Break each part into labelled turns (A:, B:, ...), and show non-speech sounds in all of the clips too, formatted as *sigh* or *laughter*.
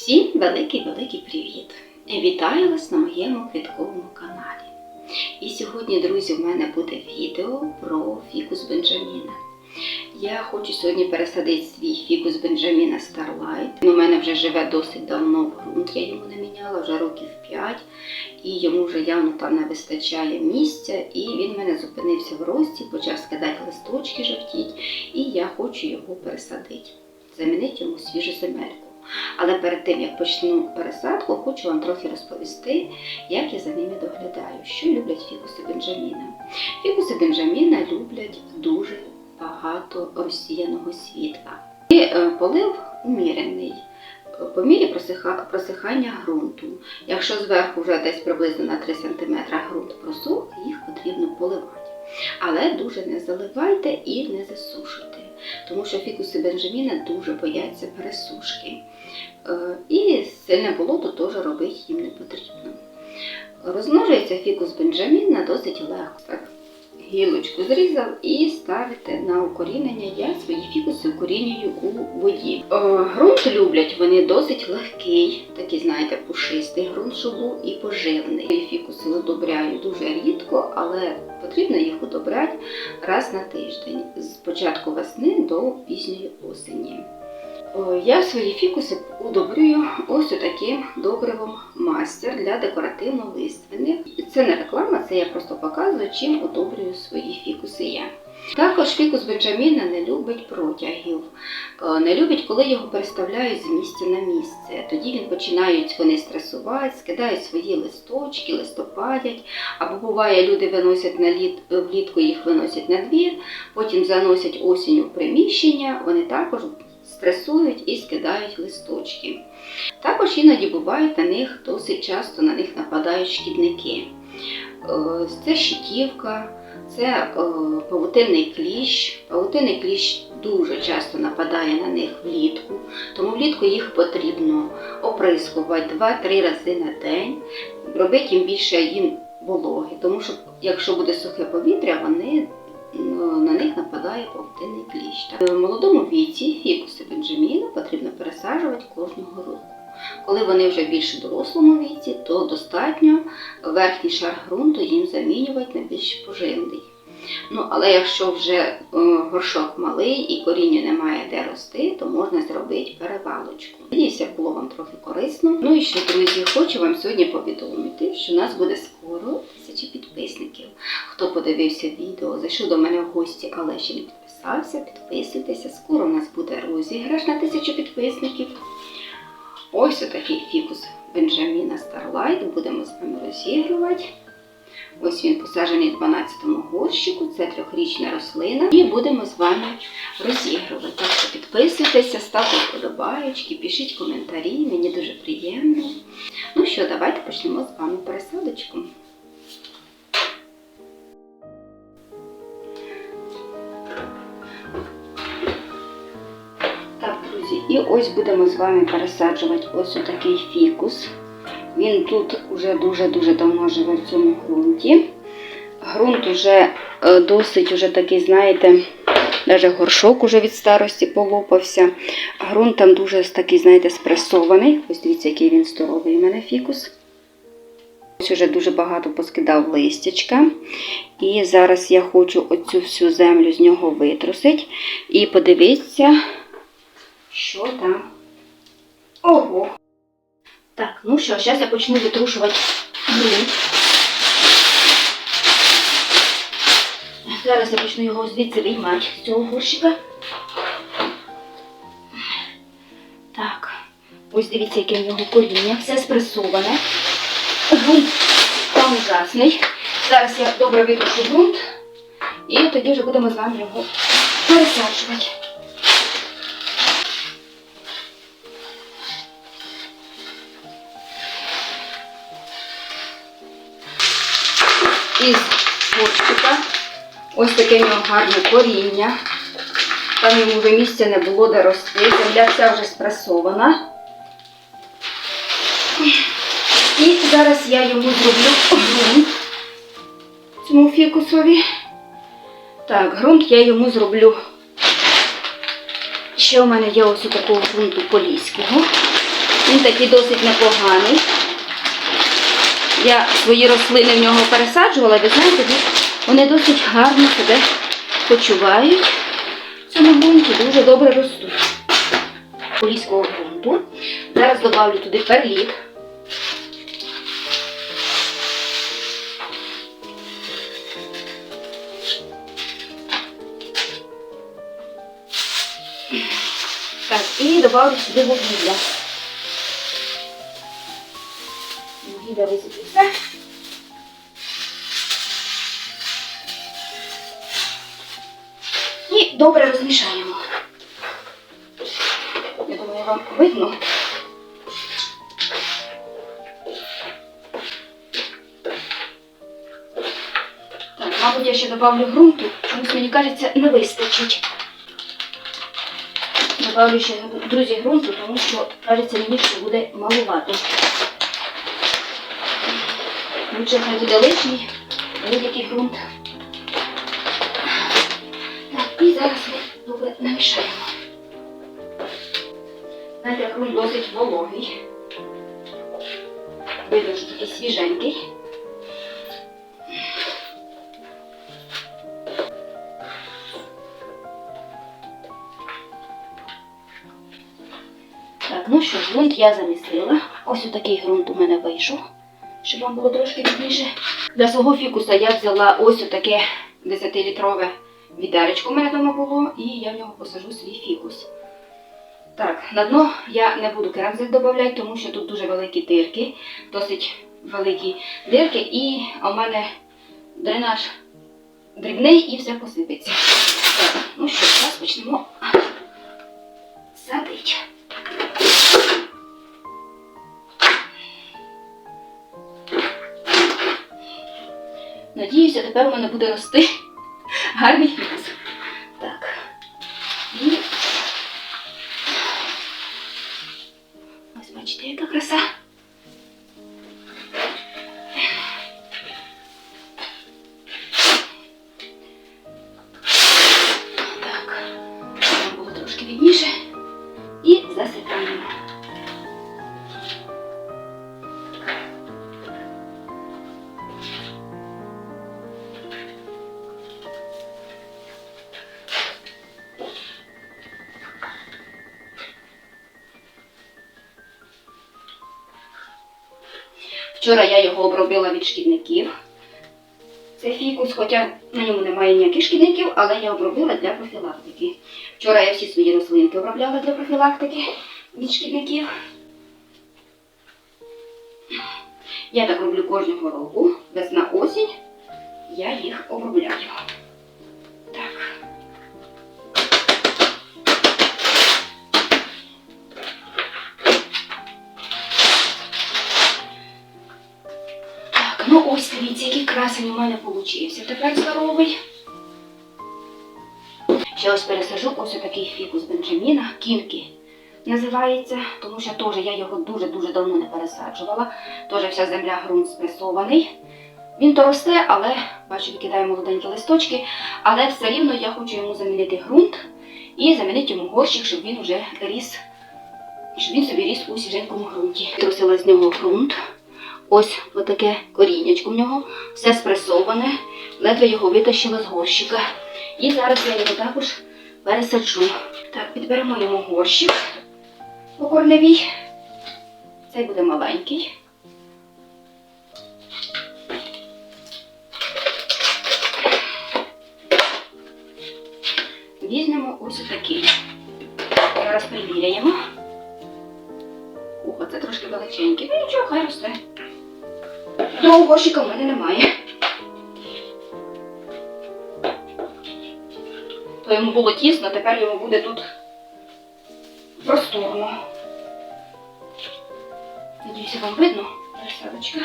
A: Всім великий-великий привіт! Вітаю вас на моєму квітковому каналі. І сьогодні, друзі, в мене буде відео про фікус Бенджаміна. Я хочу сьогодні пересадити свій фікус Бенджаміна Starlight. У мене вже живе досить давно ґрунт, я йому не міняла, вже років 5, і йому вже явно там не вистачає місця, і він в мене зупинився в рості, почав скидати листочки жовтіть, і я хочу його пересадити, замінити йому свіжу земельку. Але перед тим як почну пересадку, хочу вам трохи розповісти, як я за ними доглядаю, що люблять фікуси Бенджаміна. Фікуси Бенджаміна люблять дуже багато розсіяного світла. І е, полив умірений. По мірі просиха- просихання ґрунту. Якщо зверху вже десь приблизно на 3 см ґрунт просох, їх потрібно поливати. Але дуже не заливайте і не засушуйте, тому що фікуси Бенджаміна дуже бояться пересушки. Е, І сильне болото теж робити їм не потрібно. Розмножується фікус Бенджаміна досить легко. Так, гілочку зрізав і ставите на укорінення. Я свої фікуси укорінюю у воді. Е, Грунт люблять вони досить легкий, такий, знаєте, пушистий ґрунт, щоб був і поживний. Фікуси удобряю дуже рідко, але потрібно їх удобряти раз на тиждень з початку весни до пізньої осені. Е, Я свої фікуси удобрюю ось таким добривом мастер для декоративно-лиственних. Це не реклама, це я просто показую, чим удобрюю свої фікуси я. Також фікус Бенджаміна не любить протягів, Е, не любить, коли його переставляють з місця на місце. Тоді він починають вони стресувати, скидають свої листочки, листопадять. Або буває, люди виносять на літ, влітку їх виносять на двір, потім заносять осінню в приміщення, вони також стресують і скидають листочки. Також іноді бувають на них досить часто на них нападають шкідники. Е, Це щитівка, це е, павутинний кліщ. Павутинний кліщ дуже часто нападає на них влітку, тому влітку їх потрібно оприскувати 2-3 рази на день, робити їм більше їм вологи, тому що якщо буде сухе повітря, вони на них нападає павутинний кліщ. В молодому віці фікуси Бенджаміна потрібно пересаджувати кожного року. Коли вони вже більш дорослому віці, то достатньо верхній шар ґрунту їм замінювати на більш поживний. Ну, але якщо вже е, горшок малий і коріння немає де рости, то можна зробити перевалочку. Надіюся, було вам трохи корисно. Ну і що, друзі, хочу вам сьогодні повідомити, що у нас буде скоро тисячі підписників. Хто подивився відео, зайшов до мене в гості, але ще не підписався, підписуйтеся. Скоро у нас буде розіграш на тисячу підписників. Ось отакий фікус Бенджаміна Starlight будемо з вами розігрувати. Ось він посаджений в 12-му горщику, це трьохрічна рослина. І будемо з вами розігрувати. Так що підписуйтеся, ставте вподобаєчки, пишіть коментарі, мені дуже приємно. Ну що, давайте почнемо з вами пересадочку. І ось будемо з вами пересаджувати ось отакий фікус. Він тут вже дуже-дуже давно живе в цьому ґрунті. Ґрунт уже е, досить уже такий, знаєте, навіть горшок уже від старості полопався. Ґрунт там дуже такий, знаєте, спресований. Ось дивіться, який він здоровий у мене фікус. Ось уже дуже багато поскидав листячка. І зараз я хочу оцю всю землю з нього витрусити. І подивіться, що там. Ого! Так, ну що, зараз я почну витрушувати ґрунт. Зараз я почну його звідси виймати з цього горщика. Так, ось дивіться, яке в нього коріння, все спресоване. Ґрунт там ужасний. Зараз я добре витрушу ґрунт і тоді вже будемо з вами його пересаджувати. Із горщика. Ось таке в нього гарне коріння. Там йому вже місця не було де рости. Земля вся вже спресована. І зараз я йому зроблю ґрунт цьому фікусові. Так, ґрунт я йому зроблю. Ще у мене є ось у такого ґрунту поліського. Він такий досить непоганий. Я свої рослини в нього пересаджувала, ви знаєте, вони досить гарно себе почувають. В цьому ґрунті дуже добре ростуть. Поліського ґрунту. Зараз додавлю туди перліт. Так, і додавлю сюди вугілля. Вугілля висипеться. І добре розмішаємо. Я думаю, вам видно. Так, мабуть, я ще добавлю ґрунту, чомусь мені кажеться, не вистачить. Добавлю ще, друзі, ґрунту, тому що, кажеться, мені що буде малувато. Лучше хай буде лишній, будь-який ґрунт. Так, і зараз ми добре намішаємо. Знаєте, ґрунт досить вологий. Видно, що такий свіженький. Так, ну що ж, ґрунт я замістила. Ось отакий ґрунт у мене вийшов, щоб вам було трошки більше. Для свого фікуса я взяла ось отаке 10-літрове відеречко у мене вдома було, і я в нього посажу свій фікус. Так, на дно я не буду керамзит додавати, тому що тут дуже великі дирки, досить великі дирки, і у мене дренаж дрібний і все посипеться. Так, ну що, зараз почнемо садити. Надіюся, тепер у мене буде рости *laughs* гарний фікус. Вчора я його обробила від шкідників. Це фікус, хоча на ньому немає ніяких шкідників, але я обробила для профілактики. Вчора я всі свої рослинки обробляла для профілактики від шкідників. Я так роблю кожного року, весна красень у мене получився. Тепер здоровий. Ще ось пересажу ось такий фікус Бенджаміна, кінки називається, тому що теж я його дуже-дуже давно не пересаджувала. Теж вся земля ґрунт спресований. Він то росте, але бачу, викидає молоденькі листочки. Але все рівно я хочу йому замінити ґрунт і замінити йому горщик, щоб він вже ріс, щоб він собі ріс у свіженькому ґрунті. Трусила з нього ґрунт. Ось отаке коріннячко в нього, все спресоване, ледве його витащила з горщика. І зараз я його також пересаджу. Так, підберемо йому горщик покорневій. Цей буде маленький. Візьмемо ось такий. Зараз приміряємо. Ухо, це трошки величенький. Ну нічого, хай росте. Горщика в мене немає. То йому було тісно, тепер йому буде тут просторно. Надіюся, вам видно розсадочка.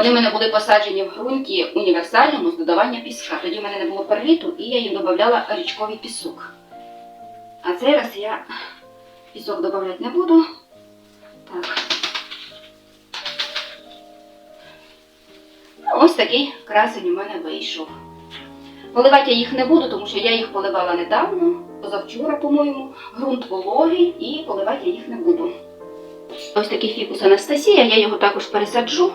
A: Вони в мене були посаджені в ґрунті універсальному з додаванням піска. Тоді в мене не було перліту, і я їм додавала річковий пісок. А цей раз я пісок додавати не буду. Так. ось такий красень у мене вийшов. Поливати я їх не буду, тому що я їх поливала недавно, позавчора, по-моєму, ґрунт вологий і поливати я їх не буду. Ось такий фікус Анастасія, я його також пересаджу,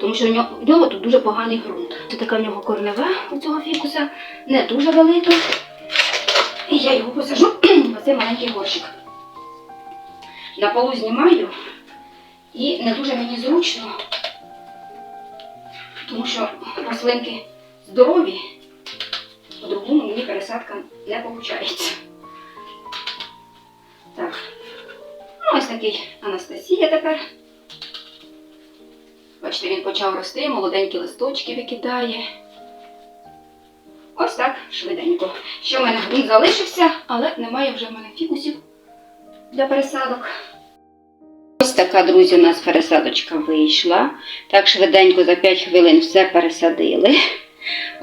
A: тому що в нього, в нього тут дуже поганий ґрунт. Це така в нього корнева у цього фікуса, не дуже велика. І я його посажу *clears throat* в оцей маленький горщик. На полу знімаю і не дуже мені зручно, тому що рослинки здорові, по-другому мені пересадка не виходить. Так, ну ось такий Анастасія тепер. Бачите, він почав рости, молоденькі листочки викидає. Ось так швиденько. Ще в мене ґрунт залишився, але немає вже в мене фікусів для пересадок. Ось така, друзі, у нас пересадочка вийшла. Так швиденько за 5 хвилин все пересадили.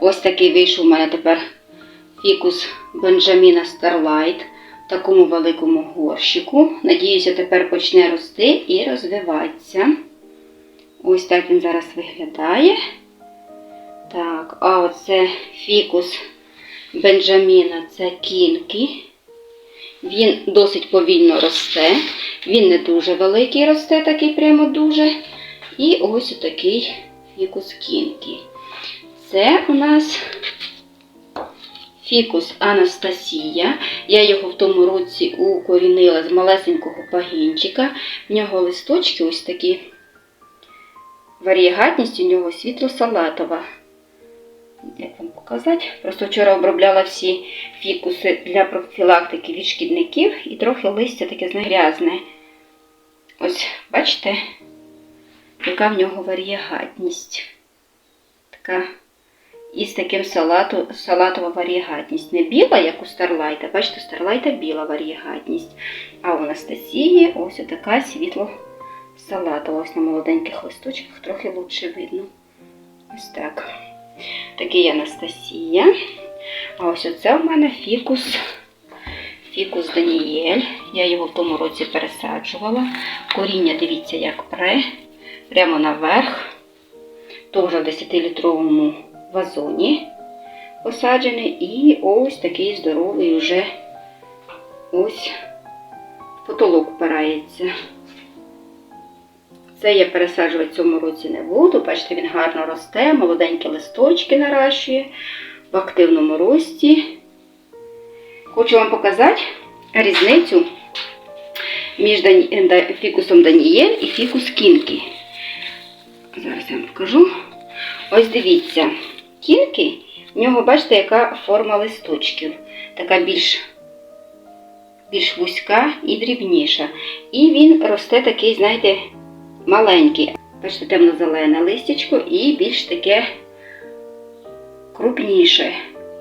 A: Ось такий вийшов у мене тепер фікус Бенджаміна Starlight в такому великому горщику. Надіюся, тепер почне рости і розвиватися. Ось так він зараз виглядає. Так, а оце фікус Бенджаміна це кінки. Він досить повільно росте. Він не дуже великий росте, такий прямо дуже. І ось отакий фікус кінки. Це у нас фікус Анастасія. Я його в тому році укорінила з малесенького пагінчика. В нього листочки ось такі. Варієгатність у нього світло-салатова. Як вам показати? Просто вчора обробляла всі фікуси для профілактики від шкідників і трохи листя таке грязне. Ось, бачите, яка в нього варієгатність. Така із таким салату, салатова варієгатність. Не біла, як у Старлайта. Бачите, у Старлайта біла варієгатність. А у Анастасії ось така світло салатова. Ось на молоденьких листочках трохи лучше видно. Ось так. Такий Анастасія. А ось оце в мене фікус. Фікус Даніель. Я його в тому році пересаджувала. Коріння, дивіться, як пре. Прямо наверх. Теж в 10-літровому вазоні посаджений. І ось такий здоровий вже ось потолок впирається. Це я пересаджувати в цьому році не буду. Бачите, він гарно росте, молоденькі листочки наращує в активному рості. Хочу вам показати різницю між фікусом Даніель і фікус Кінкі. Зараз я вам покажу. Ось дивіться, кінки, в нього, бачите, яка форма листочків. Така більш, більш вузька і дрібніша. І він росте такий, знаєте, маленький. Бачите, темно-зелене листячко і більш таке крупніше.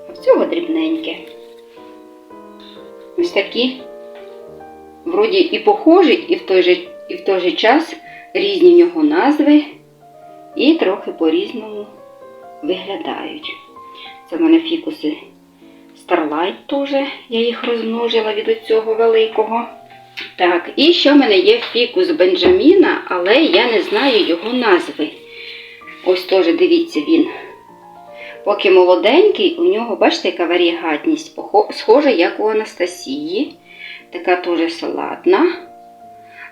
A: А в цього дрібненьке. Ось такі, вроді і похожі, і в той же, і в той же час різні в нього назви, і трохи по-різному виглядають. Це в мене фікуси Starlight теж, я їх розмножила від цього великого. Так, і ще в мене є фікус Бенджаміна, але я не знаю його назви. Ось теж дивіться він. Поки молоденький, у нього, бачите, яка варієгатність, похо- схожа, як у Анастасії. Така теж салатна.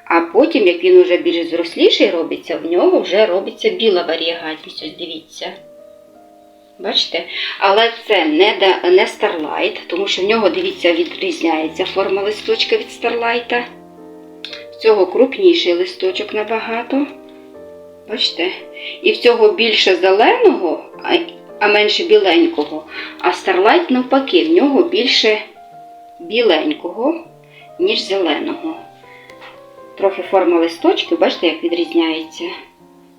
A: А потім, як він вже більш зросліший робиться, в нього вже робиться біла варієгатність. Ось дивіться. Бачите? Але це не, не Starlight, тому що в нього, дивіться, відрізняється форма листочка від Starlight. В цього крупніший листочок набагато. Бачите? І в цього більше зеленого, а, менше біленького. А Starlight навпаки, в нього більше біленького, ніж зеленого. Трохи форма листочки, бачите, як відрізняється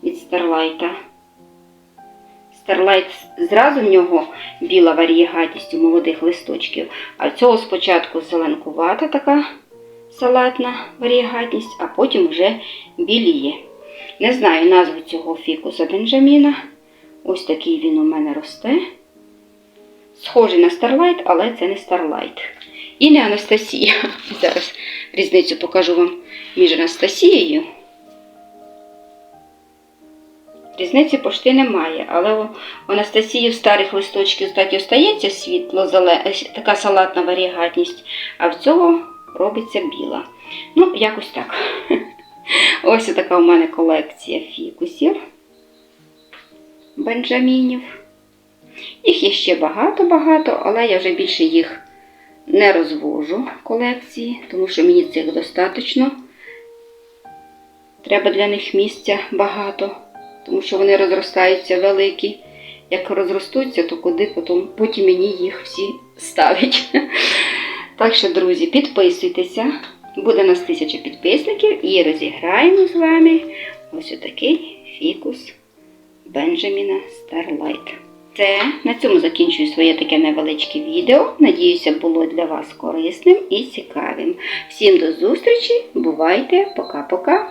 A: від Starlight. Старлайт зразу в нього біла варієгатність у молодих листочків, а в цього спочатку зеленкувата така салатна варієгатність, а потім вже біліє. Не знаю назву цього фікуса Бенджаміна. Ось такий він у мене росте. Схожий на Старлайт, але це не Старлайт. І не Анастасія. *laughs* Зараз різницю покажу вам між Анастасією. Різниці пошти немає, але у Анастасії в старих листочків так і остається світло, така салатна варігатність, а в цього робиться біла. Ну, якось так. *laughs* Ось така у мене колекція фікусів бенджамінів. Їх є ще багато-багато, але я вже більше їх не розвожу колекції, тому що мені цих достатньо. Треба для них місця багато, тому що вони розростаються великі. Як розростуться, то куди потім, потім мені їх всі ставлять. *laughs* Так що, друзі, підписуйтеся. Буде нас тисяча підписників і розіграємо з вами ось отакий фікус Бенджаміна Старлайт. Це на цьому закінчую своє таке невеличке відео. Надіюся, було для вас корисним і цікавим. Всім до зустрічі! Бувайте! Пока-пока!